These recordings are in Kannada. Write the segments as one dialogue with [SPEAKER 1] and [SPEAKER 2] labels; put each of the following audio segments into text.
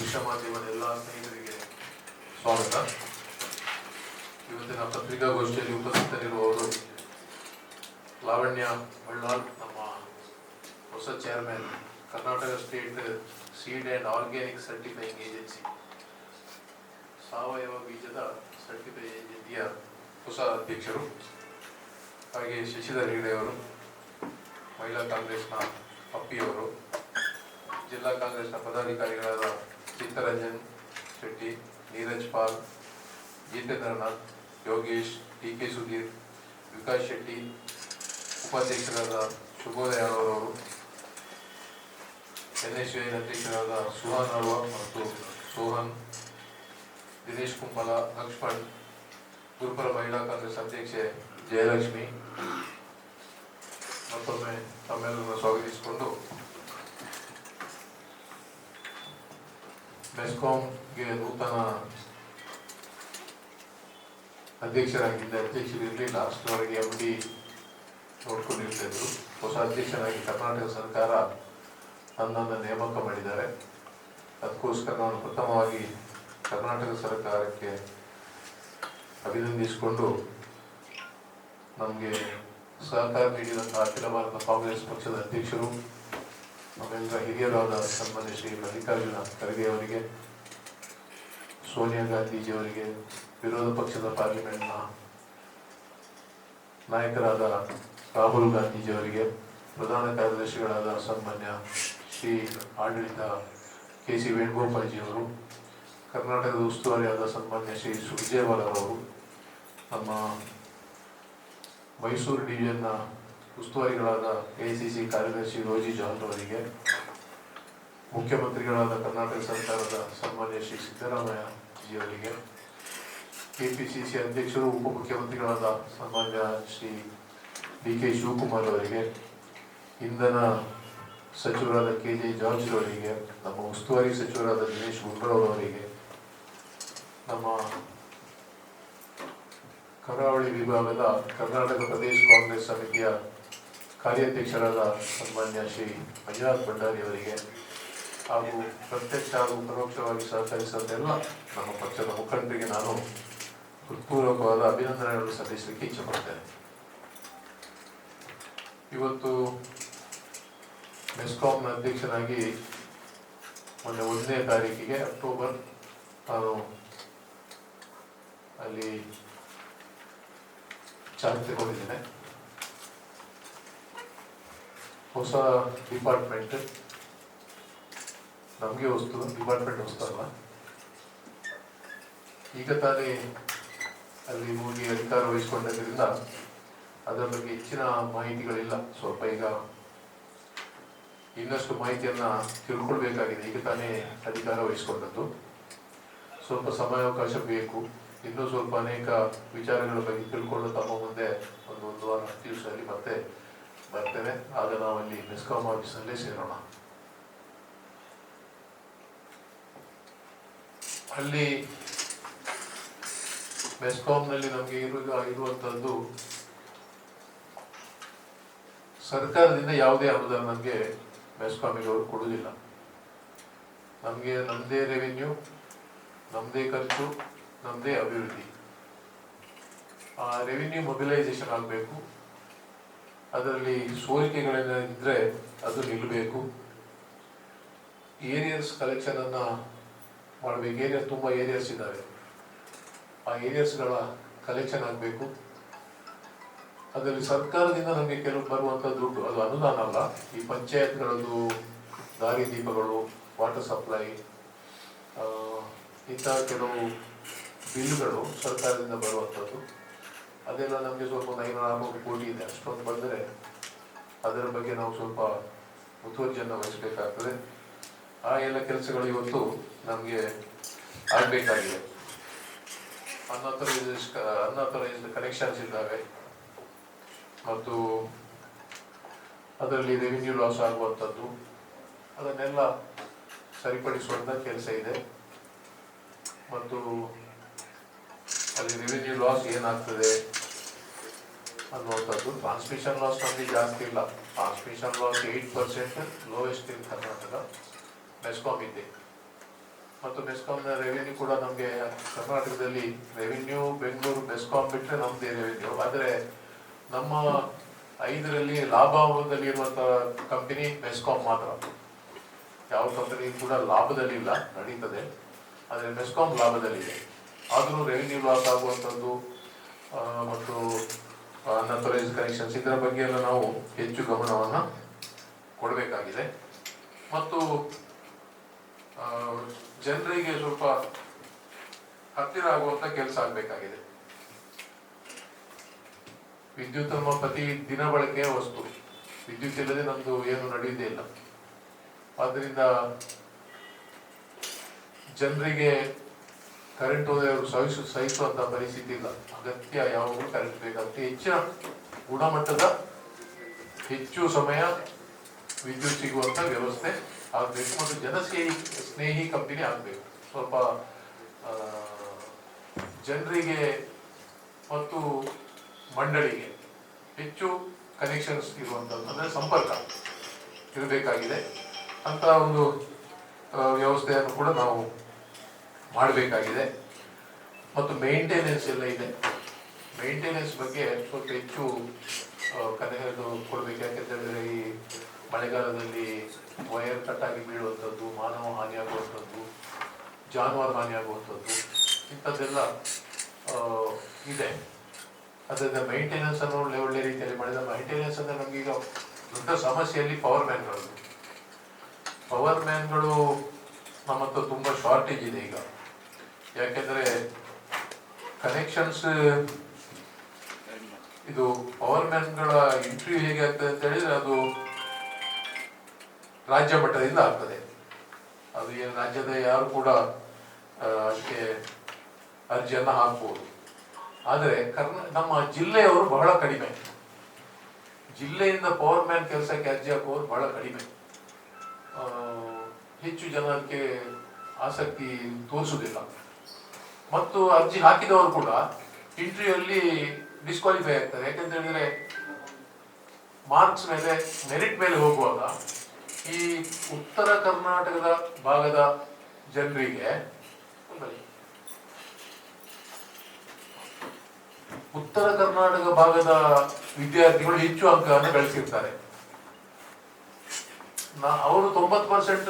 [SPEAKER 1] ದೃಶ್ಯ ಎಲ್ಲ ಸ್ನೇಹಿತರಿಗೆ ಸ್ವಾಗತ. ಇವತ್ತಿನ ಪತ್ರಿಕಾಗೋಷ್ಠಿಯಲ್ಲಿ ಉಪಸ್ಥಿತರಿರುವವರು ಲಾವಣ್ಯ ಬಳ್ಳಾಲ್ ನಮ್ಮ ಹೊಸ chairman Karnataka state seed and organic certifying agency ಸಾವಯವ ಬೀಜದ ಸರ್ಟಿಫೈ ಏಜೆನ್ಸಿಯ ಹೊಸ ಅಧ್ಯಕ್ಷರು ಹಾಗೆ ಶಶಿಧರ್ ಹೆಗಡೆಯವರು ಮಹಿಳಾ ಕಾಂಗ್ರೆಸ್ನ ಅಪ್ಪಿಯವರು ಜಿಲ್ಲಾ ಕಾಂಗ್ರೆಸ್ನ ಪದಾಧಿಕಾರಿಗಳಾದ ಚಿತ್ತರಂಜನ್ ಶೆಟ್ಟಿ, ನೀರಜ್ ಪಾಲ್ ಜಿತೇಂದ್ರನಾಥ್ ಯೋಗೇಶ್ ಟಿ ಕೆ ಸುಧೀರ್, ವಿಕಾಸ್ ಶೆಟ್ಟಿ, ಉಪಾಧ್ಯಕ್ಷರಾದ ಶುಭೋದಯ ಅವರವರು ಎನ್ ಎಸ್ ಯು ಅಧ್ಯಕ್ಷರಾದ ಸುಹಾನ್ ಅರ್ವಾ ಮತ್ತು ಸೋಹನ್, ದಿನೇಶ್ ಕುಂಬಲ, ಲಕ್ಷ್ಮಣ್, ಗುರುಪುರ ಮಹಿಳಾ ಕಾಂಗ್ರೆಸ್ ಅಧ್ಯಕ್ಷೆ ಜಯಲಕ್ಷ್ಮಿ, ಮತ್ತೊಮ್ಮೆ ತಮ್ಮೆಲ್ಲರನ್ನು ಸ್ವಾಗತಿಸಿಕೊಂಡು ಮೆಸ್ಕಾಂಗೆ ನೂತನ ಅಧ್ಯಕ್ಷರಾಗಿದ್ದ ಅಧ್ಯಕ್ಷರು ಇರಲಿಲ್ಲ ಅಷ್ಟರವರೆಗೆ ಎಂ ಡಿ ನೋಡ್ಕೊಂಡಿರ್ತಿದ್ರು ಹೊಸ ಅಧ್ಯಕ್ಷರಾಗಿ ಕರ್ನಾಟಕ ಸರ್ಕಾರ ನನ್ನನ್ನು ನೇಮಕ ಮಾಡಿದ್ದಾರೆ ಅದಕ್ಕೋಸ್ಕರ ನಾನು ಪ್ರಥಮವಾಗಿ ಕರ್ನಾಟಕ ಸರ್ಕಾರಕ್ಕೆ ಅಭಿನಂದಿಸಿಕೊಂಡು ನಮಗೆ ಸಹಕಾರ ನೀಡಿದಂಥ ಅಖಿಲ ಭಾರತ ಕಾಂಗ್ರೆಸ್ ಪಕ್ಷದ ಅಧ್ಯಕ್ಷರು ನಮ್ಮೆಲ್ಲರ ಹಿರಿಯರಾದ ಸನ್ಮಾನ್ಯ ಶ್ರೀ ಮಲ್ಲಿಕಾರ್ಜುನ ಖರ್ಗೆ ಅವರಿಗೆ, ಸೋನಿಯಾ ಗಾಂಧೀಜಿಯವರಿಗೆ ವಿರೋಧ ಪಕ್ಷದ ಪಾರ್ಲಿಮೆಂಟ್ನ ನಾಯಕರಾದ ರಾಹುಲ್ ಗಾಂಧೀಜಿಯವರಿಗೆ ಪ್ರಧಾನ ಕಾರ್ಯದರ್ಶಿಗಳಾದ ಸನ್ಮಾನ್ಯ ಶ್ರೀ ಆಡಳಿತ ಕೆ ಸಿ ವೇಣುಗೋಪಾಲ್ಜಿಯವರು ಕರ್ನಾಟಕದ ಉಸ್ತುವಾರಿಯಾದ ಸನ್ಮಾನ್ಯ ಶ್ರೀ ಸುರ್ಜೇವಾಲ ಅವರು ನಮ್ಮ ಮೈಸೂರು ಡಿವಿಷನ್ನ ಉಸ್ತುವಾರಿಗಳಾದ ಎಐಸಿಸಿ ಕಾರ್ಯದರ್ಶಿ ರೋಜಿ ಜಾನ್ ಅವರಿಗೆ, ಮುಖ್ಯಮಂತ್ರಿಗಳಾದ ಕರ್ನಾಟಕ ಸರ್ಕಾರದ ಸನ್ಮಾನ್ಯ ಶ್ರೀ ಸಿದ್ದರಾಮಯ್ಯ ಜಿಯವರಿಗೆ ಕೆಪಿಸಿಸಿ ಅಧ್ಯಕ್ಷರು, ಉಪಮುಖ್ಯಮಂತ್ರಿಗಳಾದ ಸನ್ಮಾನ್ಯ ಶ್ರೀ ಡಿ ಕೆ ಶಿವಕುಮಾರ್ ಅವರಿಗೆ, ಇಂಧನ ಸಚಿವರಾದ ಕೆ ಜೆ ಜಾರ್ಜ್ ಅವರಿಗೆ, ನಮ್ಮ ಉಸ್ತುವಾರಿ ಸಚಿವರಾದ ದಿನೇಶ್ ಗುಂಡೂರಾವ್ ಅವರಿಗೆ, ನಮ್ಮ ಕರಾವಳಿ ವಿಭಾಗದ ಕರ್ನಾಟಕ ಪ್ರದೇಶ ಕಾಂಗ್ರೆಸ್ ಸಮಿತಿಯ ಕಾರ್ಯಾಧ್ಯಕ್ಷರಾದ ಸನ್ಮಾನ್ಯ ಶ್ರೀ ಮಂಜುನಾಥ್ ಭಂಡಾರಿ ಅವರಿಗೆ ಹಾಗೂ ಪ್ರತ್ಯಕ್ಷ ಹಾಗೂ ಪರೋಕ್ಷವಾಗಿ ಸಹಕರಿಸಿದ್ದೆಲ್ಲ ನಮ್ಮ ಪಕ್ಷದ ಮುಖಂಡರಿಗೆ ನಾನು ಹೃತ್ಪೂರ್ವಕವಾದ ಅಭಿನಂದನೆಗಳನ್ನು ಸಲ್ಲಿಸಲಿಕ್ಕೆ ಇಚ್ಛೆಪಡ್ತೇನೆ ಇವತ್ತು ಮೆಸ್ಕಾಂನ ಅಧ್ಯಕ್ಷನಾಗಿ ಮೊನ್ನೆ ಒಂದನೇ ತಾರೀಕಿಗೆ ಅಕ್ಟೋಬರ್ ನಾನು ಅಲ್ಲಿ ಚಾಲನೆ ಹೊಸ ಡಿಪಾರ್ಟ್ಮೆಂಟ್ ನಮಗೆ ವಸ್ತು ಡಿಪಾರ್ಟ್ಮೆಂಟ್ ಹೊಸ್ತಲ್ಲ ಈಗ ತಾನೇ ಅಲ್ಲಿ ಹೋಗಿ ಅಧಿಕಾರ ವಹಿಸಿಕೊಂಡದ್ರಿಂದ ಅದರ ಬಗ್ಗೆ ಹೆಚ್ಚಿನ ಮಾಹಿತಿಗಳಿಲ್ಲ. ಸ್ವಲ್ಪ ಈಗ ಇನ್ನಷ್ಟು ಮಾಹಿತಿಯನ್ನು ತಿಳ್ಕೊಳ್ಬೇಕಾಗಿದೆ. ಈಗ ತಾನೇ ಅಧಿಕಾರ ವಹಿಸಿಕೊಂಡದ್ದು. ಸ್ವಲ್ಪ ಸಮಯಾವಕಾಶ ಬೇಕು. ಇನ್ನೂ ಸ್ವಲ್ಪ ಅನೇಕ ವಿಚಾರಗಳ ಬಗ್ಗೆ ತಿಳ್ಕೊಂಡು ತಮ್ಮ ಮುಂದೆ ಒಂದು ಒಂದು ವಾರ ದಿವಸದಲ್ಲಿ ಮತ್ತೆ ಬರ್ತೇನೆ. ಆಗ ನಾವು ಅಲ್ಲಿ ಮೆಸ್ಕಾಂ ಆಫೀಸಲ್ಲೇ ಸೇರೋಣ. ಅಲ್ಲಿ ಮೆಸ್ಕಾಂನಲ್ಲಿ ನಮಗೆ ಇರುವ, ಇರುವಂತದ್ದು ಸರ್ಕಾರದಿಂದ ಯಾವುದೇ ಅನುದಾನ ನಮಗೆ ಮೆಸ್ಕಾಮಿಗೆ ಅವರು ಕೊಡುವುದಿಲ್ಲ. ನಮಗೆ ನಮ್ಮದೇ ರೆವಿನ್ಯೂ ನಮ್ಮದೇ ಖರ್ಚು ನಮ್ಮದೇ ಅಭಿವೃದ್ಧಿ. ಆ ರೆವಿನ್ಯೂ ಮೊಬಿಲೈಸೇಷನ್ ಆಗಬೇಕು. ಅದರಲ್ಲಿ ಸೋರಿಕೆಗಳೆಲ್ಲ ಇದ್ರೆ ಅದು ನಿಲ್ಲಬೇಕು. ಏರಿಯರ್ಸ್ ಕಲೆಕ್ಷನನ್ನು ಮಾಡಬೇಕು. ಏರಿಯರ್ಸ್ ತುಂಬ ಏರಿಯಾಸ್ ಇದ್ದಾವೆ ಆ ಏರಿಯಾಸ್ಗಳ ಕಲೆಕ್ಷನ್ ಆಗಬೇಕು. ಅದರಲ್ಲಿ ಸರ್ಕಾರದಿಂದ ನಮಗೆ ಕೆಲವು ಬರುವಂಥ ದುಡ್ಡು, ಅದು ಅನುದಾನ ಅಲ್ಲ, ಈ ಪಂಚಾಯತ್ಗಳದ್ದು ದಾರಿ ದೀಪಗಳು ವಾಟರ್ ಸಪ್ಲೈ ಇಂತಹ ಕೆಲವು ಬಿಲ್ಗಳು ಸರ್ಕಾರದಿಂದ ಬರುವಂಥದ್ದು ಅದೆಲ್ಲ ನಮಗೆ ಸ್ವಲ್ಪ ಒಂದು ಕೂಡಿ ಕೋಟಿ ಇದೆ. ಅಷ್ಟೊಂದು ಬಂದರೆ ಅದರ ಬಗ್ಗೆ ನಾವು ಸ್ವಲ್ಪ ಮುತುವರ್ಜಿಯನ್ನು ವಹಿಸಬೇಕಾಗ್ತದೆ. ಆ ಎಲ್ಲ ಕೆಲಸಗಳು ಇವತ್ತು ನಮಗೆ ಆಗಬೇಕಾಗಿದೆ. ಅನ್ಅಥರೈಸ್ಡ್ ಅನ್ಅಥರೈಸ್ಡ್ ಕನೆಕ್ಷನ್ಸ್ ಇದ್ದಾವೆ. ಮತ್ತು ಅದರಲ್ಲಿ ರೆವಿನ್ಯೂ ಲಾಸ್ ಆಗುವಂಥದ್ದು, ಅದನ್ನೆಲ್ಲ ಸರಿಪಡಿಸುವಂಥ ಕೆಲಸ ಇದೆ. ಮತ್ತು ಅಲ್ಲಿ ರೆವಿನ್ಯೂ ಲಾಸ್ ಏನಾಗ್ತದೆ ಅನ್ನುವಂಥದ್ದು. ಟ್ರಾನ್ಸ್ಮಿಷನ್ ಲಾಸ್ ನಮಗೆ ಜಾಸ್ತಿ ಇಲ್ಲ. Transmission loss eight percent lowest in Karnataka. MESCOM ಇದೆ. ಮತ್ತು ಮೆಸ್ಕಾಮ್ನ ರೆವಿನ್ಯೂ ಕೂಡ ನಮಗೆ ಕರ್ನಾಟಕದಲ್ಲಿ ರೆವಿನ್ಯೂ ಬೆಂಗಳೂರು ಮೆಸ್ಕಾಮ್ ಬಿಟ್ಟರೆ ನಮ್ಮದೇ ರೆವಿನ್ಯೂ ಆದರೆ ನಮ್ಮ ಐದರಲ್ಲಿ ಲಾಭದಲ್ಲಿ ಇರುವಂಥ ಕಂಪನಿ ಮೆಸ್ಕಾಮ್ ಮಾತ್ರ. ಯಾವ ಕಂಪನಿ ಕೂಡ ಲಾಭದಲ್ಲಿಲ್ಲ, ನಡೀತದೆ. ಆದರೆ ಮೆಸ್ಕಾಂ ಲಾಭದಲ್ಲಿದೆ. ಆದರೂ ರೆವಿನ್ಯೂ ಲಾಸ್ ಆಗುವಂಥದ್ದು ಮತ್ತು ಅನ್ಅಥರೈಸ್ ಕನೆಕ್ಷನ್ಸ್ ಇದರ ಬಗ್ಗೆ ಎಲ್ಲ ನಾವು ಹೆಚ್ಚು ಗಮನವನ್ನು ಕೊಡಬೇಕಾಗಿದೆ. ಮತ್ತು ಜನರಿಗೆ ಸ್ವಲ್ಪ ಹತ್ತಿರ ಆಗುವಂತ ಕೆಲಸ ಆಗಬೇಕಾಗಿದೆ. ವಿದ್ಯುತ್ ನಮ್ಮ ಪ್ರತಿ ದಿನ ಬಳಕೆಯ ವಸ್ತು. ವಿದ್ಯುತ್ ಇಲ್ಲದೆ ನಮ್ದು ಏನು ನಡೆಯುವುದೇ ಇಲ್ಲ. ಆದ್ದರಿಂದ ಜನರಿಗೆ ಕರೆಂಟ್ ಹೋದರೆ ಅವರು ಸಹಿಸು ಸಹಿಸುವಂತ ಪರಿಸ್ಥಿತಿ ಇಲ್ಲ ಅಗತ್ಯ ಯಾವಾಗಲೂ ಕರೆಂಟ್ ಬೇಕಾಗುತ್ತೆ ಹೆಚ್ಚಿನ ಗುಣಮಟ್ಟದ ಹೆಚ್ಚು ಸಮಯ ವಿದ್ಯುತ್ ಸಿಗುವಂಥ ವ್ಯವಸ್ಥೆ ಆಗಬೇಕು ಮತ್ತು ಜನಸ್ನೇಹಿ, ಸ್ನೇಹಿ ಕಂಪನಿ ಆಗಬೇಕು. ಸ್ವಲ್ಪ ಜನರಿಗೆ ಮತ್ತು ಮಂಡಳಿಗೆ ಹೆಚ್ಚು ಕನೆಕ್ಷನ್ಸ್ ಇರುವಂಥದ್ದು ಅಂದರೆ ಸಂಪರ್ಕ ಇರಬೇಕಾಗಿದೆ. ಅಂತ ಒಂದು ವ್ಯವಸ್ಥೆಯನ್ನು ಕೂಡ ನಾವು ಮಾಡಬೇಕಾಗಿದೆ. ಮತ್ತು ಮೇಂಟೆನೆನ್ಸ್ ಎಲ್ಲ ಇದೆ. ಮೇಂಟೆನೆನ್ಸ್ ಬಗ್ಗೆ ಸ್ವಲ್ಪ ಹೆಚ್ಚು ಕನೆ ಇದು ಕೊಡಬೇಕು. ಯಾಕೆಂದರೆ ಈ ಮಳೆಗಾಲದಲ್ಲಿ ವಯರ್ ಕಟ್ಟಾಗಿ ಬೀಳುವಂಥದ್ದು, ಮಾನವ ಹಾನಿಯಾಗುವಂಥದ್ದು ಜಾನುವಾರು ಹಾನಿಯಾಗುವಂಥದ್ದು ಇಂಥದ್ದೆಲ್ಲ ಇದೆ. ಅದರಿಂದ ಮೇಂಟೆನೆನ್ಸ್ ಅನ್ನು ಒಳ್ಳೆ ಒಳ್ಳೆ ರೀತಿಯಲ್ಲಿ ಮಾಡಿದ ಮೇಂಟೆನೆನ್ಸ್ ಅಂದರೆ ನಮಗೀಗ ದೊಡ್ಡ ಸಮಸ್ಯೆಯಲ್ಲಿ ಪವರ್ ಮ್ಯಾನ್ಗಳು ಪವರ್ ಮ್ಯಾನ್ಗಳು ನಮ್ಮ ಹತ್ರ ತುಂಬ ಶಾರ್ಟೇಜ್ ಇದೆ ಈಗ. ಯಾಕೆಂದ್ರೆ ಕನೆಕ್ಷನ್ಸ್ ಇದು ಪವರ್ ಮ್ಯಾನ್ಗಳ ಇಂಟರ್ವ್ಯೂ ಹೇಗೆ ಆಗ್ತದೆ ಅಂತ ಹೇಳಿದ್ರೆ ಅದು ರಾಜ್ಯ ಮಟ್ಟದಿಂದ ಆಗ್ತದೆ. ಅದು ಏನು ರಾಜ್ಯದ ಯಾರು ಕೂಡ ಅದಕ್ಕೆ ಅರ್ಜಿಯನ್ನ ಹಾಕ್ಬೋದು. ಆದರೆ ಕರ್ನಾ, ನಮ್ಮ ಜಿಲ್ಲೆಯವರು ಬಹಳ ಕಡಿಮೆ. ಜಿಲ್ಲೆಯಿಂದ ಪವರ್ ಮ್ಯಾನ್ ಕೆಲಸಕ್ಕೆ ಅರ್ಜಿ ಹಾಕುವವರು ಬಹಳ ಕಡಿಮೆ. ಹೆಚ್ಚು ಜನಕ್ಕೆ ಆಸಕ್ತಿ ತೋರಿಸುವುದಿಲ್ಲ. ಮತ್ತು ಅರ್ಜಿ ಹಾಕಿದವರು ಕೂಡ ಇಂಟರ್ವ್ಯೂ ಅಲ್ಲಿ ಡಿಸ್ಕ್ವಾಲಿಫೈ ಆಗ್ತಾರೆ. ಯಾಕಂತ ಹೇಳಿದ್ರೆ ಮಾರ್ಕ್ಸ್ ಮೇಲೆ ಮೆರಿಟ್ ಮೇಲೆ ಹೋಗುವಾಗ ಈ ಉತ್ತರ ಕರ್ನಾಟಕದ ಭಾಗದ ಜನರಿಗೆ ಉತ್ತರ ಕರ್ನಾಟಕ ಭಾಗದ ವಿದ್ಯಾರ್ಥಿಗಳು ಹೆಚ್ಚು ಅಂಕವನ್ನು ಗಳಿಸಿರ್ತಾರೆ. ಅವರು ತೊಂಬತ್ತು ಪರ್ಸೆಂಟ್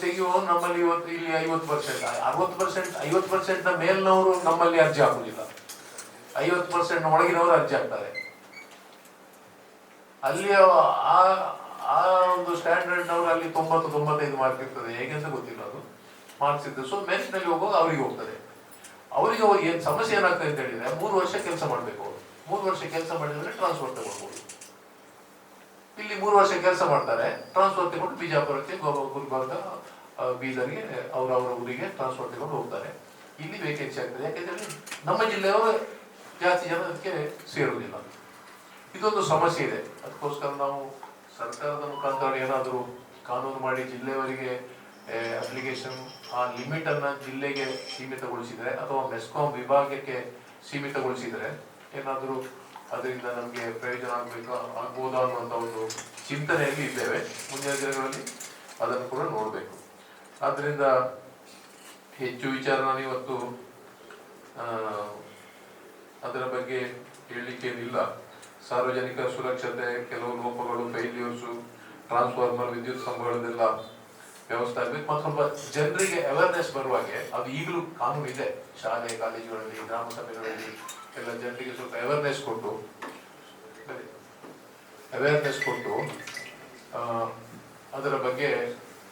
[SPEAKER 1] ತೆಗೆಯುವ ನಮ್ಮಲ್ಲಿ ಇವತ್ತು ಇಲ್ಲಿ ಐವತ್ತು ಪರ್ಸೆಂಟ್ ಅರವತ್ತು ಪರ್ಸೆಂಟ್ ಐವತ್ತು ಪರ್ಸೆಂಟ್ ಮೇಲ್ನವರು ನಮ್ಮಲ್ಲಿ ಅರ್ಜಿ ಹಾಕುದಿಲ್ಲ. ಐವತ್ತು ಪರ್ಸೆಂಟ್ ಒಳಗಿನವರು ಅರ್ಜಿ ಹಾಕ್ತಾರೆ. ಅಲ್ಲಿ ಆ ಆ ಒಂದು ಸ್ಟ್ಯಾಂಡರ್ಡ್ ನವರು ಅಲ್ಲಿ ತೊಂಬತ್ತು, ತೊಂಬತ್ತೈದು ಮಾರ್ಕ್ ಇರ್ತದೆ. ಹೇಗೆ ಅಂತ ಗೊತ್ತಿಲ್ಲ ಅದು. ಮಾರ್ಕ್ಸ್ ಇದ್ದು ಸೊ ಮೆನ್ಸ್ನಲ್ಲಿ ಹೋಗುವಾಗ ಅವರಿಗೆ ಹೋಗ್ತದೆ ಅವರಿಗೆ ಏನು ಸಮಸ್ಯೆ ಏನಾಗ್ತದೆ ಅಂತ ಹೇಳಿದ್ರೆ ಮೂರು ವರ್ಷ ಕೆಲಸ ಮಾಡಬೇಕು ಅವರು. ಮೂರು ವರ್ಷ ಕೆಲಸ ಮಾಡಿದ್ರೆ ಟ್ರಾನ್ಸ್ಫರ್ ತಗೊಳ್ಬಹುದು ಇಲ್ಲಿ ಮೂರು ವರ್ಷ ಕೆಲಸ ಮಾಡ್ತಾರೆ. ಟ್ರಾನ್ಸ್ಫರ್ ತಗೊಂಡು ಬಿಜಾಪುರಕ್ಕೆ ಗುಲ್ಬರ್ಗ ಬೀದರ್ಗೆ ಅವರವರ ಊರಿಗೆ ಟ್ರಾನ್ಸ್ಫರ್ ತಗೊಂಡು ಹೋಗ್ತಾರೆ. ಇಲ್ಲಿ ವೇಕೆನ್ಸಿ ಆಗ್ತದೆ. ಯಾಕೆಂದ್ರೆ ನಮ್ಮ ಜಿಲ್ಲೆಯವರು ಜಾಸ್ತಿ ಜನ ಅದಕ್ಕೆ ಸೇರುವುದಿಲ್ಲ. ಇದೊಂದು ಸಮಸ್ಯೆ ಇದೆ. ಅದಕ್ಕೋಸ್ಕರ ನಾವು ಸರ್ಕಾರದ ಮುಖಾಂತರ ಏನಾದರೂ ಕಾನೂನು ಮಾಡಿ ಜಿಲ್ಲೆಯವರಿಗೆ ಅಪ್ಲಿಕೇಶನ್ ಆ ಲಿಮಿಟ್ ಅನ್ನ ಜಿಲ್ಲೆಗೆ ಸೀಮಿತಗೊಳಿಸಿದರೆ ಅಥವಾ ಮೆಸ್ಕಾಂ ವಿಭಾಗಕ್ಕೆ ಸೀಮಿತಗೊಳಿಸಿದರೆ ಏನಾದರೂ ಅದರಿಂದ ನಮಗೆ ಪ್ರಯೋಜನ ಆಗಬೇಕು ಆಗ್ಬೋದಾ ಅನ್ನುವಂಥ ಒಂದು ಚಿಂತನೆಯಲ್ಲಿ ಇದ್ದೇವೆ, ಮುಂದಿನ ದಿನಗಳಲ್ಲಿ ಅದನ್ನು ಕೂಡ ನೋಡಬೇಕು. ಆದ್ದರಿಂದ ಹೆಚ್ಚು ವಿಚಾರ ನಾನು ಇವತ್ತು ಅದರ ಬಗ್ಗೆ ಹೇಳಲಿಕ್ಕೇನಿಲ್ಲ. ಸಾರ್ವಜನಿಕ ಸುರಕ್ಷತೆ, ಕೆಲವು ಲೋಪಗಳು ಫೈಲ್ಯೂರ್ಸು ಟ್ರಾನ್ಸ್ಫಾರ್ಮರ್ ವಿದ್ಯುತ್ ಕಂಬಗಳದೆಲ್ಲ ವ್ಯವಸ್ಥೆ ಆಗಬೇಕು. ಮತ್ತು ಸ್ವಲ್ಪ ಜನರಿಗೆ ಅವೇರ್ನೆಸ್ ಬರುವಾಗೆ, ಅದು ಈಗಲೂ ಕಾನೂನು ಇದೆ ಶಾಲೆ ಕಾಲೇಜುಗಳಲ್ಲಿ ಗ್ರಾಮ ಸಭೆಗಳಲ್ಲಿ ಎಲ್ಲ ಜನರಿಗೆ ಸ್ವಲ್ಪ ಅವೇರ್ನೆಸ್ ಕೊಟ್ಟು ಅವೇರ್ನೆಸ್ ಕೊಟ್ಟು ಅದರ ಬಗ್ಗೆ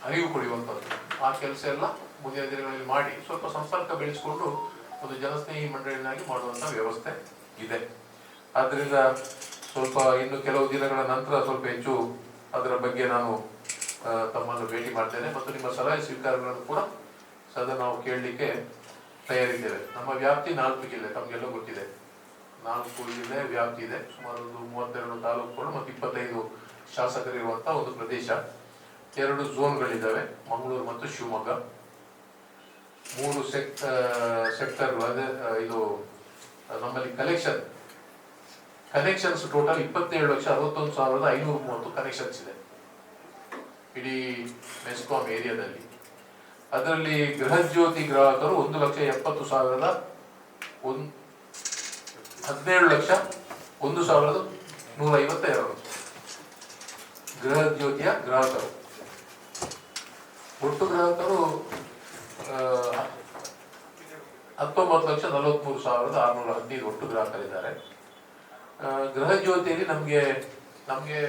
[SPEAKER 1] ಅರಿವು ಕೊಡುವಂಥದ್ದು. ಆ ಕೆಲಸ ಎಲ್ಲ ಮುಂದಿನ ದಿನಗಳಲ್ಲಿ ಮಾಡಿ, ಸ್ವಲ್ಪ ಸಂಪರ್ಕ ಬೆಳೆಸಿಕೊಂಡು ಒಂದು ಜನಸ್ನೇಹಿ ಮಂಡಳಿನಾಗಿ ಮಾಡುವಂಥ ವ್ಯವಸ್ಥೆ ಇದೆ. ಆದ್ದರಿಂದ ಸ್ವಲ್ಪ ಇನ್ನು ಕೆಲವು ದಿನಗಳ ನಂತರ ಸ್ವಲ್ಪ ಹೆಚ್ಚು ಅದರ ಬಗ್ಗೆ ನಾನು ತಮ್ಮನ್ನು ಭೇಟಿ ಮಾಡ್ತೇನೆ ಮತ್ತು ನಿಮ್ಮ ಸಲಹೆ ಸ್ವೀಕಾರಗಳನ್ನು ಕೂಡ ಸದಾ ನಾವು ಕೇಳಲಿಕ್ಕೆ ತಯಾರಿದ್ದೇವೆ. ನಮ್ಮ ವ್ಯಾಪ್ತಿ ನಾಲ್ಕು ಜಿಲ್ಲೆ, ತಮಗೆಲ್ಲ ಗೊತ್ತಿದೆ. ನಾಲ್ಕು ಜಿಲ್ಲೆ ವ್ಯಾಪ್ತಿ ಇದೆ. ಸುಮಾರು ಒಂದು ಮೂವತ್ತೆರಡು ತಾಲೂಕುಗಳು ಮತ್ತು ಇಪ್ಪತ್ತೈದು ಶಾಸಕರಿರುವಂಥ ಒಂದು ಪ್ರದೇಶ. ಎರಡು ಝೋನ್ಗಳಿದ್ದಾವೆ, ಮಂಗಳೂರು ಮತ್ತು ಶಿವಮೊಗ್ಗ. ಮೂರು ಸೆಕ್ಟ ಸೆಕ್ಟರ್ ಇದು, ನಮ್ಮಲ್ಲಿ ಕಲೆಕ್ಷನ್ ಕನೆಕ್ಷನ್ಸ್ ಟೋಟಲ್ ಇಪ್ಪತ್ತೇಳು ಲಕ್ಷ ಅರವತ್ತೊಂದು ಸಾವಿರದ ಐನೂರ ಮೂವತ್ತು ಕನೆಕ್ಷನ್ಸ್ ಇದೆ. ಇಡೀ ಮೆಸ್ಕಾಮ್ ಏರಿಯಾದಲ್ಲಿ ಅದರಲ್ಲಿ ಗೃಹಜ್ಯೋತಿ ಗ್ರಾಹಕರು ಒಂದು ಲಕ್ಷ ಎಪ್ಪತ್ತು ಸಾವಿರದ ಒಂದು ಹದಿನೇಳು ಲಕ್ಷ ಒಂದು ಸಾವಿರದ ನೂರ ಐವತ್ತ ಎರಡು ಗೃಹಜ್ಯೋತಿಯ ಗ್ರಾಹಕರು. ಒಟ್ಟು ಗ್ರಾಹಕರು ಹತ್ತೊಂಬತ್ತು ಲಕ್ಷ ನಲವತ್ಮೂರು ಸಾವಿರದ ಆರುನೂರ ಹದಿನೈದು ಒಟ್ಟು ಗ್ರಾಹಕರಿದ್ದಾರೆ. ಗೃಹಜ್ಯೋತಿಯಲ್ಲಿ ಗೃಹ ಜ್ಯೋತಿಯಲ್ಲಿ ನಮಗೆ ನಮಗೆ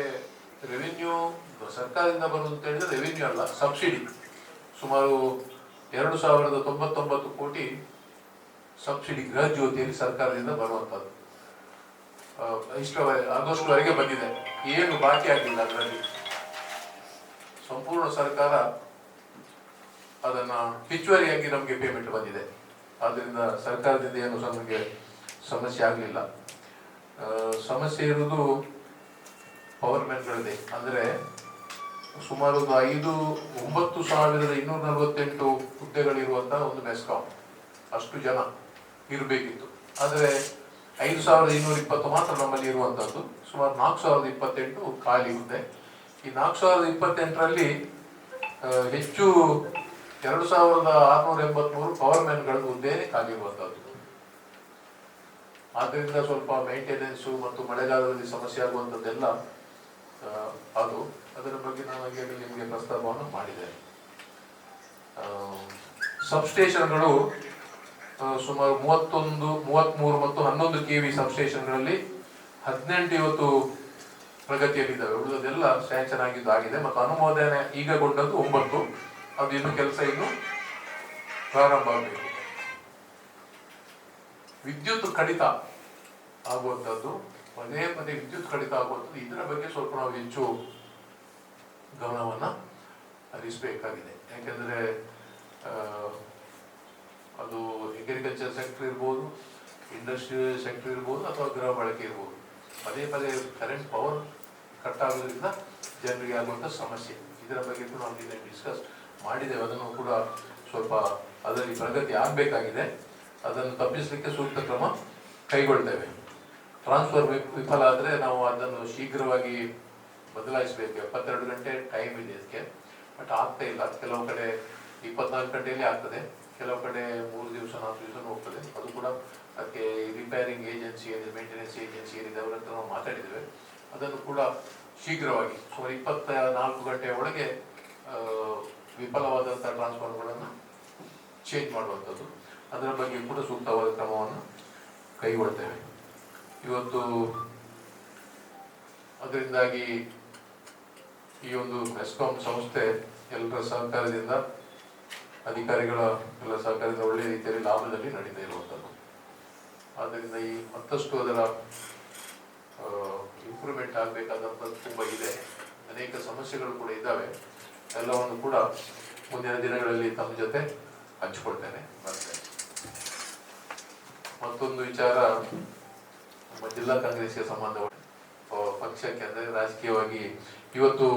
[SPEAKER 1] ರೆವಿನ್ಯೂ ಸರ್ಕಾರದಿಂದ ಬರುವಂತ ಹೇಳಿದ್ರೆ ರೆವಿನ್ಯೂ ಅಲ್ಲ ಸಬ್ಸಿಡಿ ಸುಮಾರು ಎರಡು ಸಾವಿರದ ತೊಂಬತ್ತೊಂಬತ್ತು ಕೋಟಿ ಸಬ್ಸಿಡಿ ಗೃಹ ಜ್ಯೋತಿಯಲ್ಲಿ ಸರ್ಕಾರದಿಂದ ಬರುವಂಥದ್ದು. ಆ, ಆದಷ್ಟುವರೆಗೆ ಬಂದಿದೆ. ಏನು ಬಾಕಿ ಆಗಿಲ್ಲ ಅದರಲ್ಲಿ. ಸಂಪೂರ್ಣ ಸರ್ಕಾರ ಅದನ್ನ ಹೆಚ್ಚುವರಿಯಾಗಿ ನಮಗೆ ಪೇಮೆಂಟ್ ಬಂದಿದೆ. ಆದ್ದರಿಂದ ಸರ್ಕಾರದಿಂದ ಏನು ನಮಗೆ ಸಮಸ್ಯೆ ಆಗಲಿಲ್ಲ. ಸಮಸ್ಯೆ ಇರುವುದು ಪವರ್ ಅಂದರೆ ಸುಮಾರು ಒಂದು ಐದು, ಒಂಬತ್ತು ಸಾವಿರದ ಇನ್ನೂರ ನಲವತ್ತೆಂಟು ಹುದ್ದೆಗಳಿರುವಂತಹ ಒಂದು ಮೆಸ್ಕಾಂ ಅಷ್ಟು ಜನ ಇರಬೇಕಿತ್ತು. ಆದರೆ ಐದು ಸಾವಿರದ ಇನ್ನೂರ ಇಪ್ಪತ್ತು ಮಾತ್ರ ನಮ್ಮಲ್ಲಿ ಇರುವಂಥದ್ದು ಸುಮಾರು ನಾಲ್ಕು ಸಾವಿರದ ಇಪ್ಪತ್ತೆಂಟು ಖಾಲಿ ಹುದ್ದೆ. ಈ ನಾಲ್ಕು ಸಾವಿರದ ಇಪ್ಪತ್ತೆಂಟರಲ್ಲಿ ಹೆಚ್ಚು ಎರಡು ಸಾವಿರದ ಆರುನೂರ ಎಂಬತ್ಮೂರು ಪವರ್ ಮ್ಯಾನ್ಗಳ ಹುದ್ದೆಯೇ ಖಾಲಿ ಇರುವಂಥದ್ದು ಆದ್ದರಿಂದ ಸ್ವಲ್ಪ ಮೇಂಟೆನೆನ್ಸು ಮತ್ತು ಮಳೆಗಾಲದಲ್ಲಿ ಸಮಸ್ಯೆ ಆಗುವಂಥದ್ದೆಲ್ಲ ಅದು. ಅದರ ಬಗ್ಗೆ ನಾನು ನಿಮಗೆ ಪ್ರಸ್ತಾಪವನ್ನು ಮಾಡಿದೆ. ಸಬ್ಸ್ಟೇಷನ್ಗಳು ಸುಮಾರು ಮೂವತ್ತೊಂದು ಮೂವತ್ತ್ಮೂರು ಮತ್ತು ಹನ್ನೊಂದು ಕೆ ವಿ ಸಬ್ಸ್ಟೇಷನ್ಗಳಲ್ಲಿ ಹದಿನೆಂಟು ಇವತ್ತು ಪ್ರಗತಿಯಲ್ಲಿದ್ದಾವೆ. ಉಳಿದದೆಲ್ಲ ಸ್ಯಾಂಕ್ಷನ್ ಆಗಿದ್ದು ಆಗಿದೆ ಮತ್ತು ಅನುಮೋದನೆ ಈಗ ಕೊಟ್ಟದ್ದು ಒಂಬತ್ತು. ಅದು ಇನ್ನು ಕೆಲಸ ಇನ್ನು ಪ್ರಾರಂಭ ಆಗಬೇಕು. ವಿದ್ಯುತ್ ಕಡಿತ ಆಗುವಂಥದ್ದು, ಪದೇ ಪದೇ ವಿದ್ಯುತ್ ಕಡಿತ ಆಗುವಂಥದ್ದು, ಇದರ ಬಗ್ಗೆ ಸ್ವಲ್ಪ ನಾವು ಹೆಚ್ಚು ಗಮನವನ್ನ ಹರಿಸಬೇಕಾಗಿದೆ. ಯಾಕೆಂದರೆ ಅದು ಅಗ್ರಿಕಲ್ಚರ್ ಸೆಕ್ಟರ್ ಇರ್ಬೋದು ಇಂಡಸ್ಟ್ರಿಯಲ್ ಸೆಕ್ಟರ್ ಇರ್ಬೋದು ಅಥವಾ ಗೃಹ ಬಳಕೆ ಇರ್ಬೋದು. ಪದೇ ಪದೇ ಕರೆಂಟ್ ಪವರ್ ಕಟ್ ಆಗೋದ್ರಿಂದ ಜನರಿಗೆ ಆಗುವಂಥ ಸಮಸ್ಯೆ. ಇದರ ಬಗ್ಗೆ ಕೂಡ ನಾವು ನಿನ್ನೆ ಡಿಸ್ಕಸ್ ಮಾಡಿದ್ದೇವೆ. ಅದನ್ನು ಕೂಡ ಸ್ವಲ್ಪ ಅದರಲ್ಲಿ ಪ್ರಗತಿ ಆಗಬೇಕಾಗಿದೆ. ಅದನ್ನು ತಪ್ಪಿಸಲಿಕ್ಕೆ ಸೂಕ್ತ ಕ್ರಮ ಕೈಗೊಳ್ತೇವೆ. ಟ್ರಾನ್ಸ್ಫರ್ ವಿಫಲ ಆದರೆ ನಾವು ಅದನ್ನು ಶೀಘ್ರವಾಗಿ ಬದಲಾಯಿಸಬೇಕು. ಎಪ್ಪತ್ತೆರಡು ಗಂಟೆ ಟೈಮ್ ಇದೆ ಇದಕ್ಕೆ. ಬಟ್ ಆಗ್ತಾ ಇಲ್ಲ. ಕೆಲವು ಕಡೆ ಇಪ್ಪತ್ನಾಲ್ಕು ಗಂಟೆಯಲ್ಲಿ ಆಗ್ತದೆ. ಕೆಲವು ಕಡೆ ಮೂರು ದಿವಸ, ನಾಲ್ಕು ದಿವಸ ಹೋಗ್ತದೆ. ಅದು ಕೂಡ ಅದಕ್ಕೆ ರಿಪೇರಿಂಗ್ ಏಜೆನ್ಸಿ ಏನಿದೆ ಮೇಂಟೆನೆನ್ಸ್ ಏಜೆನ್ಸಿ ಏನಿದೆ, ಅವರ ಹತ್ರ ನಾವು ಮಾತಾಡಿದ್ದೇವೆ. ಅದನ್ನು ಕೂಡ ಶೀಘ್ರವಾಗಿ ಸುಮಾರು ಇಪ್ಪತ್ತ ನಾಲ್ಕು ಗಂಟೆಯ ಒಳಗೆ ವಿಫಲವಾದಂಥ ಟ್ರಾನ್ಸ್ಫಾರ್ಮರ್ಗಳನ್ನು ಚೇಂಜ್ ಮಾಡುವಂಥದ್ದು. ಅದರ ಬಗ್ಗೆ ಕೂಡ ಸೂಕ್ತವಾದ ಕ್ರಮವನ್ನು ಕೈಗೊಳ್ತೇವೆ. ಇವತ್ತು ಅದರಿಂದಾಗಿ ಈ ಒಂದು ಮೆಸ್ಕಾಂ ಸಂಸ್ಥೆ ಎಲ್ಲರ ಸಹಕಾರದಿಂದ ಅಧಿಕಾರಿಗಳ ಎಲ್ಲ ಸಹಕಾರದಿಂದ ಒಳ್ಳೆಯ ರೀತಿಯಲ್ಲಿ ಲಾಭದಲ್ಲಿ ನಡೀತಾ ಇರುವಂಥದ್ದು. ಆದ್ದರಿಂದ ಈ ಮತ್ತಷ್ಟು ಅದರ ಇಂಪ್ರೂವ್ಮೆಂಟ್ ಆಗಬೇಕಾದಂಥದ್ದು ತುಂಬ ಇದೆ. ಅನೇಕ ಸಮಸ್ಯೆಗಳು ಕೂಡ ಇದ್ದಾವೆ. ಎಲ್ಲವನ್ನು ಕೂಡ ಮುಂದಿನ ದಿನಗಳಲ್ಲಿ ತಮ್ಮ ಜೊತೆ ಹಂಚಿಕೊಳ್ತೇನೆ. ಬರ್ತೇನೆ ಮತ್ತೊಂದು ವಿಚಾರ ನಮ್ಮ ಜಿಲ್ಲಾ ಕಾಂಗ್ರೆಸ್ಗೆ ಸಂಬಂಧ ಪಕ್ಷಕ್ಕೆ ಅಂದರೆ ರಾಜಕೀಯವಾಗಿ ಇವತ್ತು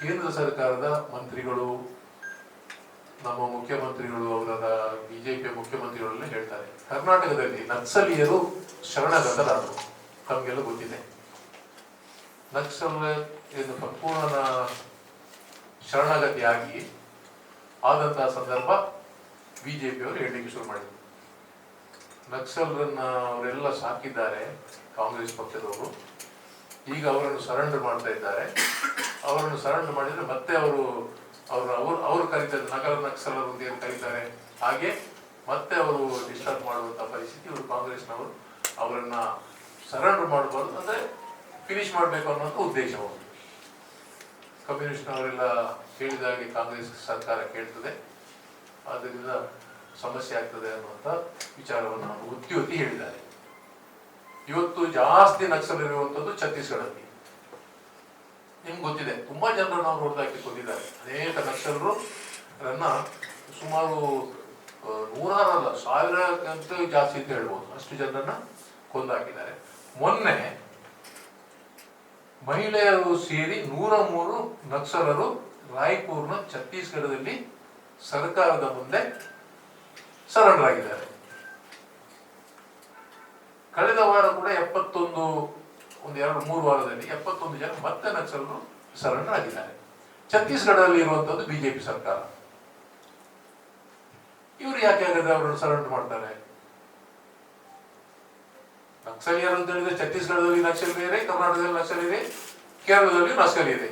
[SPEAKER 1] ಕೇಂದ್ರ ಸರ್ಕಾರದ ಮಂತ್ರಿಗಳು, ನಮ್ಮ ಮುಖ್ಯಮಂತ್ರಿಗಳು ಅವರ ಬಿಜೆಪಿ ಮುಖ್ಯಮಂತ್ರಿಗಳೆಲ್ಲ ಹೇಳ್ತಾರೆ. ಕರ್ನಾಟಕದಲ್ಲಿ ನಕ್ಸಲೀಯರು ಶರಣಗತರಾದರು. ತಮಗೆಲ್ಲ ಗೊತ್ತಿದೆ. ನಕ್ಸಲ್ ಎಂದು ಸಂಪೂರ್ಣ ಶರಣಾಗತಿಯಾಗಿ ಆದಂತಹ ಸಂದರ್ಭ ಬಿಜೆಪಿಯವರು ಹೇಳಲಿಕ್ಕೆ ಶುರು ಮಾಡಿದರು. ನಕ್ಸಲ್ರನ್ನ ಅವರೆಲ್ಲ ಸಾಕಿದ್ದಾರೆ. ಕಾಂಗ್ರೆಸ್ ಪಕ್ಷದವರು ಈಗ ಅವರನ್ನು ಸರೆಂಡರ್ ಮಾಡ್ತಾ ಇದ್ದಾರೆ. ಅವರನ್ನು ಸರೆಂಡರ್ ಮಾಡಿದ್ರೆ ಮತ್ತೆ ಅವರು ಅವರು ಅವರು ಅವರು ಕರೀತಾರೆ ನಗರ ಅಂತ ಏನು ಕರೀತಾರೆ. ಹಾಗೆ ಮತ್ತೆ ಅವರು ಡಿಸ್ಟರ್ಬ್ ಮಾಡುವಂಥ ಪರಿಸ್ಥಿತಿ ಇವರು ಕಾಂಗ್ರೆಸ್ನವರು ಅವರನ್ನ ಸರೆಂಡರ್ ಮಾಡಬಾರ್ದು ಅಂದ್ರೆ ಫಿನಿಶ್ ಮಾಡಬೇಕು ಅನ್ನೋಂಥ ಉದ್ದೇಶ ಅವರು ಕಮ್ಯುನಿಸ್ಟ್ನವರೆಲ್ಲ ಹೇಳಿದ ಹಾಗೆ ಕಾಂಗ್ರೆಸ್ ಸರ್ಕಾರ ಕೇಳ್ತದೆ. ಅದರಿಂದ ಸಮಸ್ಯೆ ಆಗ್ತದೆ ಅನ್ನುವಂಥ ವಿಚಾರವನ್ನು ಉದ್ಯೋತಿ ಹೇಳಿದ್ದಾರೆ. ಇವತ್ತು ಜಾಸ್ತಿ ನಕ್ಸಲ್ ಇರುವಂಥದ್ದು ಛತ್ತೀಸ್ಗಢದಲ್ಲಿ ನಿಮ್ಗೆ ಗೊತ್ತಿದೆ, ತುಂಬಾ ಜನರನ್ನು ನಾವು ಹೊಡೆದಾಕಿ ಕೊಂದಿದ್ದಾರೆ ಅನೇಕ ನಕ್ಸಲರು ಅದನ್ನ ಸುಮಾರು ನೂರಾರಲ್ಲ, ಸಾವಿರಕ್ಕಂತೂ ಜಾಸ್ತಿ ಅಂತ ಹೇಳ್ಬೋದು. ಅಷ್ಟು ಜನರನ್ನ ಕೊಂದಾಕಿದ್ದಾರೆ. ಮೊನ್ನೆ ಮಹಿಳೆಯರು ಸೇರಿ ನೂರ ಮೂರು ನಕ್ಸಲರು ರಾಯ್ಪುರ್ನ ಛತ್ತೀಸ್ಗಢದಲ್ಲಿ ಸರ್ಕಾರದ ಮುಂದೆ ಸರಣರಾಗಿದ್ದಾರೆ ಕಳೆದ ವಾರ ಕೂಡ ಎಪ್ಪತ್ತೊಂದು, ಒಂದು ಎರಡು, ಮೂರು ವಾರದಲ್ಲಿ ಎಪ್ಪತ್ತೊಂದು ಜನ ಮತ್ತೆ ನಕ್ಸಲರು ಸರೆಂಡರ್ ಆಗಿದ್ದಾರೆ ಛತ್ತೀಸ್ಗಢದಲ್ಲಿ ಇರುವಂತದ್ದು ಬಿಜೆಪಿ ಸರ್ಕಾರ. ಇವರು ಯಾಕೆ ಹಾಗಾದ್ರೆ ಅವರನ್ನು ಸರೆಂಡರ್ ಮಾಡ್ತಾರೆ? ನಕ್ಸಲಿಯರು ಅಂತ ಹೇಳಿದ್ರೆ ಛತ್ತೀಸ್ಗಢದಲ್ಲಿ ನಕ್ಸಲ್ ಬೇರೆ, ಕರ್ನಾಟಕದಲ್ಲಿ ನಕ್ಸಲ್ ಇದೆ ಕೇರಳದಲ್ಲಿ ನಕ್ಸಲ್ ಇದೆ.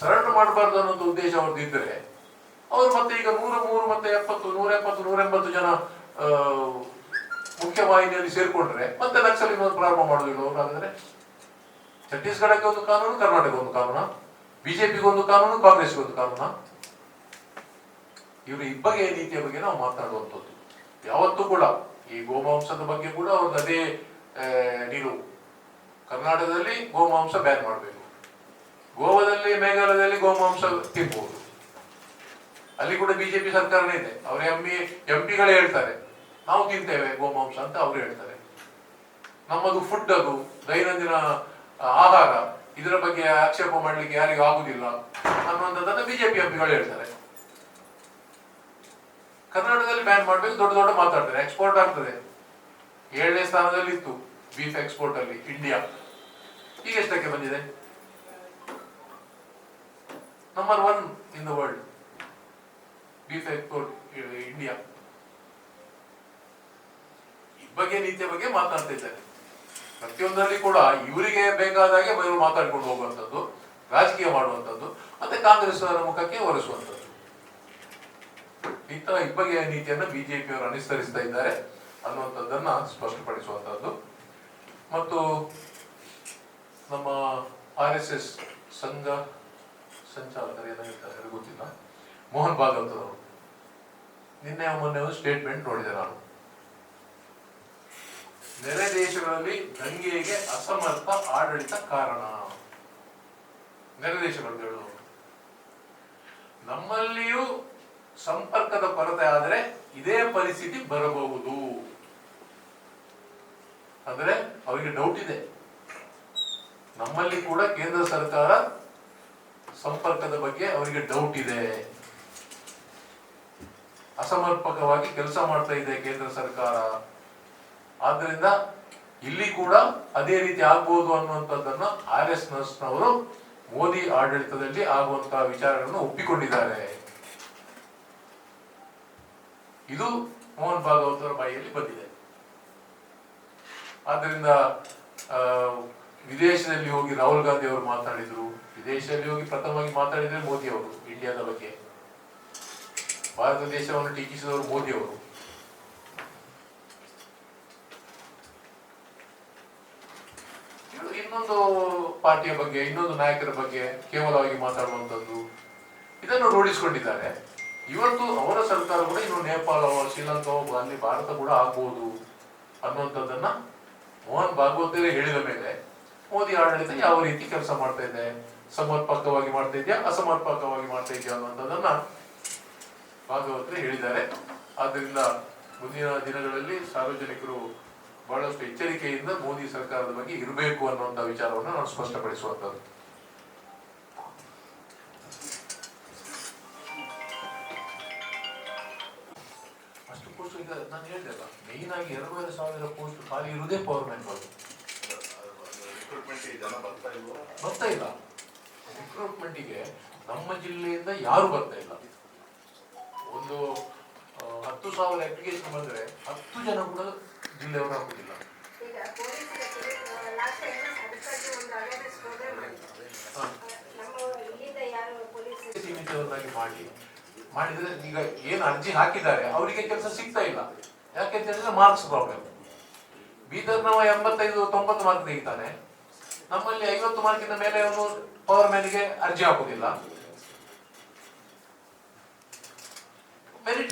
[SPEAKER 1] ಸರೆಂಡರ್ ಮಾಡಬಾರ್ದು ಅನ್ನೋದು ಉದ್ದೇಶ ಅವ್ರದ್ದು ಇದ್ರೆ ಅವ್ರು ಮತ್ತೆ ಈಗ ನೂರ ಮೂರು, ಮತ್ತೆ ಎಪ್ಪತ್ತು, ನೂರ ಎಪ್ಪತ್ತು, ನೂರ ಎಂಬತ್ತು ಜನ ಮುಖ್ಯವಾಹಿನಿಯಲ್ಲಿ ಸೇರಿಕೊಂಡ್ರೆ ಮತ್ತೆ ನಕ್ಸಲಿನ ಪ್ರಾರಂಭ ಮಾಡುದಿಲ್ಲ ಅವ್ರು ಛತ್ತೀಸ್ಗಢಕ್ಕೆ ಒಂದು ಕಾನೂನು ಕರ್ನಾಟಕ ಒಂದು ಕಾನೂನ, ಬಿಜೆಪಿಗೆ ಒಂದು ಕಾನೂನು, ಕಾಂಗ್ರೆಸ್ಗೆ ಒಂದು ಕಾನೂನ. ಇವರು ಇಬ್ಬಗೆಯ ನೀತಿಯ ಬಗ್ಗೆ ನಾವು ಮಾತನಾಡುವಂಥದ್ದು. ಯಾವತ್ತೂ ಕೂಡ ಈ ಗೋಮಾಂಸದ ಬಗ್ಗೆ ಕೂಡ ಅವ್ರದ್ದು ಅದೇ ನಿಲುವು ಕರ್ನಾಟಕದಲ್ಲಿ ಗೋಮಾಂಸ ಬ್ಯಾನ್ ಮಾಡಬೇಕು. ಗೋವಾದಲ್ಲಿ, ಮೇಘಾಲಯದಲ್ಲಿ ಗೋಮಾಂಸ ತಿನ್ಬಹುದು ಅಲ್ಲಿ ಕೂಡ ಬಿಜೆಪಿ ಸರ್ಕಾರನೇ ಇದೆ. ಅವರ ಎಂ ಪಿ ಎಂ ಪಿಗಳೇ ಹೇಳ್ತಾರೆ. ನಾವು ತಿಂತೇವೆ ಗೋಮಾಂಸ ಅಂತ ಅವರು ಹೇಳ್ತಾರೆ. ನಮ್ಮದು ಫುಡ್ ಅದು, ದೈನಂದಿನ ಆಹಾರ. ಇದರ ಬಗ್ಗೆ ಆಕ್ಷೇಪ ಮಾಡಲಿಕ್ಕೆ ಯಾರಿಗೂ ಆಗುದಿಲ್ಲ ಅನ್ನುವಂಥದ್ದನ್ನು ಬಿಜೆಪಿ ಎಂಪಿಗಳು ಹೇಳ್ತಾರೆ. ಕರ್ನಾಟಕದಲ್ಲಿ ಬ್ಯಾನ್ ಮಾಡಬೇಕು, ದೊಡ್ಡ ದೊಡ್ಡ ಮಾತಾಡ್ತಾರೆ ಎಕ್ಸ್ಪೋರ್ಟ್ ಆಗ್ತದೆ. ಏಳನೇ ಸ್ಥಾನದಲ್ಲಿ ಇತ್ತು ಬೀಫ್ ಎಕ್ಸ್ಪೋರ್ಟ್ ಅಲ್ಲಿ ಇಂಡಿಯಾ ಈಗ ಎಷ್ಟಕ್ಕೆ ಬಂದಿದೆ? Number one in the world beef export India ಬಗ್ಗೆ, ನೀತಿಯ ಬಗ್ಗೆ ಮಾತಾಡ್ತಾ ಇದ್ದಾರೆ. ಪ್ರತಿಯೊಂದರಲ್ಲಿ ಕೂಡ ಇವರಿಗೆ ಬೇಕಾದಾಗೆ ಬಯಲು ಮಾತಾಡ್ಕೊಂಡು ಹೋಗುವಂಥದ್ದು, ರಾಜಕೀಯ ಮಾಡುವಂಥದ್ದು, ಮತ್ತೆ ಕಾಂಗ್ರೆಸ್ ಅವರ ಮುಖಕ್ಕೆ ಒರೆಸುವಂಥದ್ದು. ಇಂತಹ ಇಬ್ಬಗೆಯ ನೀತಿಯನ್ನು ಬಿಜೆಪಿಯವರು ಅನುಸರಿಸ್ತಾ ಇದ್ದಾರೆ ಅನ್ನುವಂಥದ್ದನ್ನ ಸ್ಪಷ್ಟಪಡಿಸುವಂಥದ್ದು. ಮತ್ತು ನಮ್ಮ ಆರ್ ಎಸ್ ಎಸ್ ಸಂಘ ಸಂಚಾಲಕರು ಏನಾಗಿರ್ತಾರೆ ಗೊತ್ತಿಲ್ಲ. ಮೋಹನ್ ಭಾಗವತ್ ಅವರು ನಿನ್ನೆ ಮೊನ್ನೆ ಒಂದು ಸ್ಟೇಟ್ಮೆಂಟ್ ನೋಡಿದೆ ನಾನು. ನೆರೆ ದೇಶಗಳಲ್ಲಿ ದಂಗೆಗೆ ಅಸಮರ್ಥ ಆಡಳಿತ ಕಾರಣ. ನೆರೆ ದೇಶಗಳು ನಮ್ಮಲ್ಲಿಯೂ ಸಂಪರ್ಕದ ಕೊರತೆ ಆದರೆ ಇದೇ ಪರಿಸ್ಥಿತಿ ಬರಬಹುದು. ಅಂದ್ರೆ ಅವರಿಗೆ ಡೌಟ್ ಇದೆ. ನಮ್ಮಲ್ಲಿ ಕೂಡ ಕೇಂದ್ರ ಸರ್ಕಾರ ಸಂಪರ್ಕದ ಬಗ್ಗೆ ಅವರಿಗೆ ಡೌಟ್ ಇದೆ. ಅಸಮರ್ಪಕವಾಗಿ ಕೆಲಸ ಮಾಡ್ತಾ ಇದೆ ಕೇಂದ್ರ ಸರ್ಕಾರ. ಆದ್ರಿಂದ ಇಲ್ಲಿ ಕೂಡ ಅದೇ ರೀತಿ ಆಗ್ಬಹುದು ಅನ್ನುವಂಥದ್ದನ್ನ ಆರ್ ಎಸ್ ನವರು ಮೋದಿ ಆಡಳಿತದಲ್ಲಿ ಆಗುವಂತಹ ವಿಚಾರಗಳನ್ನು ಒಪ್ಪಿಕೊಂಡಿದ್ದಾರೆ. ಇದು ಮೋಹನ್ ಭಾಗವತ್ ಅವರ ಬಾಯಿಯಲ್ಲಿ ಬಂದಿದೆ. ಆದ್ದರಿಂದ ವಿದೇಶದಲ್ಲಿ ಹೋಗಿ ರಾಹುಲ್ ಗಾಂಧಿ ಅವರು ಮಾತಾಡಿದ್ರು. ವಿದೇಶದಲ್ಲಿ ಹೋಗಿ ಪ್ರಥಮವಾಗಿ ಮಾತಾಡಿದ್ರೆ ಮೋದಿ ಅವರು, ಇಂಡಿಯಾದ ಬಗ್ಗೆ. ಭಾರತ ದೇಶವನ್ನು ಟೀಕಿಸಿದವರು ಮೋದಿ ಅವರು ಇವ್ರು ಇನ್ನೊಂದು ಪಾರ್ಟಿಯ ಬಗ್ಗೆ, ಇನ್ನೊಂದು ನಾಯಕರ ಬಗ್ಗೆ ಕೇವಲವಾಗಿ ಮಾತಾಡುವಂಥದ್ದು ಇದನ್ನು ರೂಢಿಸಿಕೊಂಡಿದ್ದಾರೆ. ಇವತ್ತು ಅವರ ಸರ್ಕಾರ ಕೂಡ ಇನ್ನು ನೇಪಾಳವೋ ಶ್ರೀಲಂಕಾವೋ ಅಲ್ಲಿ ಭಾರತ ಕೂಡ ಆಗ್ಬೋದು ಅನ್ನುವಂಥದ್ದನ್ನ ಮೋಹನ್ ಭಾಗವತರೇ ಹೇಳಿದ ಮೇಲೆ ಮೋದಿ ಆಡಳಿತ ಯಾವ ರೀತಿ ಕೆಲಸ ಮಾಡ್ತಾ ಇದೆ, ಸಮರ್ಪಕವಾಗಿ ಮಾಡ್ತಾ ಇದೆಯಾ, ಅಸಮರ್ಪಕವಾಗಿ ಮಾಡ್ತಾ ಇದೆಯಾ ಅನ್ನುವಂಥದ್ದನ್ನ ಭಾಗವತರೇ ಹೇಳಿದ್ದಾರೆ. ಆದ್ದರಿಂದ ಮುಂದಿನ ದಿನಗಳಲ್ಲಿ ಸಾರ್ವಜನಿಕರು ಬಹಳಷ್ಟು ಎಚ್ಚರಿಕೆಯಿಂದ ಮೋದಿ ಸರ್ಕಾರದ ಬಗ್ಗೆ ಇರಬೇಕು ಅನ್ನುವಂಥ ವಿಚಾರವನ್ನು ನಾನು ಸ್ಪಷ್ಟಪಡಿಸುವಂಥದ್ದು. ಅಷ್ಟು ಪೋಸ್ಟ್ ಈಗ ನಾನು ಹೇಳಿದೆಲ್ಲ ಮೇನ್ ಆಗಿ ಎರಡೂವರೆ ಸಾವಿರ ಪೋಸ್ಟ್ ಖಾಲಿ ಇರುವುದೇ ಪವರ್
[SPEAKER 2] ಮೆಂಬರ್ ಬರ್ತಾ ಇಲ್ಲ
[SPEAKER 1] ಬರ್ತಾ ಇಲ್ಲ. ರಿಕ್ರೂಟ್ಮೆಂಟಿಗೆ ನಮ್ಮ ಜಿಲ್ಲೆಯಿಂದ ಯಾರು ಬರ್ತಾ ಇಲ್ಲ. ಒಂದು ಹತ್ತು ಸಾವಿರ ಅಪ್ಲಿಕೇಶನ್ ಬಂದ್ರೆ ಹತ್ತು ಜನ ಕೂಡ ಜಿಲ್ಲೆಯವರು ಹಾಕುದಿಲ್ಲ ಸೀಮಿತವನ್ನಾಗಿ ಮಾಡಿ. ಮಾಡಿದ್ರೆ ಈಗ ಏನು ಅರ್ಜಿ ಹಾಕಿದ್ದಾರೆ ಅವರಿಗೆ ಕೆಲಸ ಸಿಗ್ತಾ ಇಲ್ಲ. ಯಾಕೆಂತ ಹೇಳಿದ್ರೆ ಮಾರ್ಕ್ಸ್ ಪ್ರಾಬ್ಲಮ್ ಬೀದರ್ನವ ಎಂಬತ್ತೈದು ತೊಂಬತ್ತು ಮಾರ್ಕ್ ತೆಗಿತಾನೆ. ನಮ್ಮಲ್ಲಿ ಐವತ್ತು ಮಾರ್ಕಿನ ಮೇಲೆ ಅವನು ಪವರ್ ಮ್ಯಾನ್ಗೆ ಅರ್ಜಿ ಹಾಕುದಿಲ್ಲ. ಮೆರಿಟ್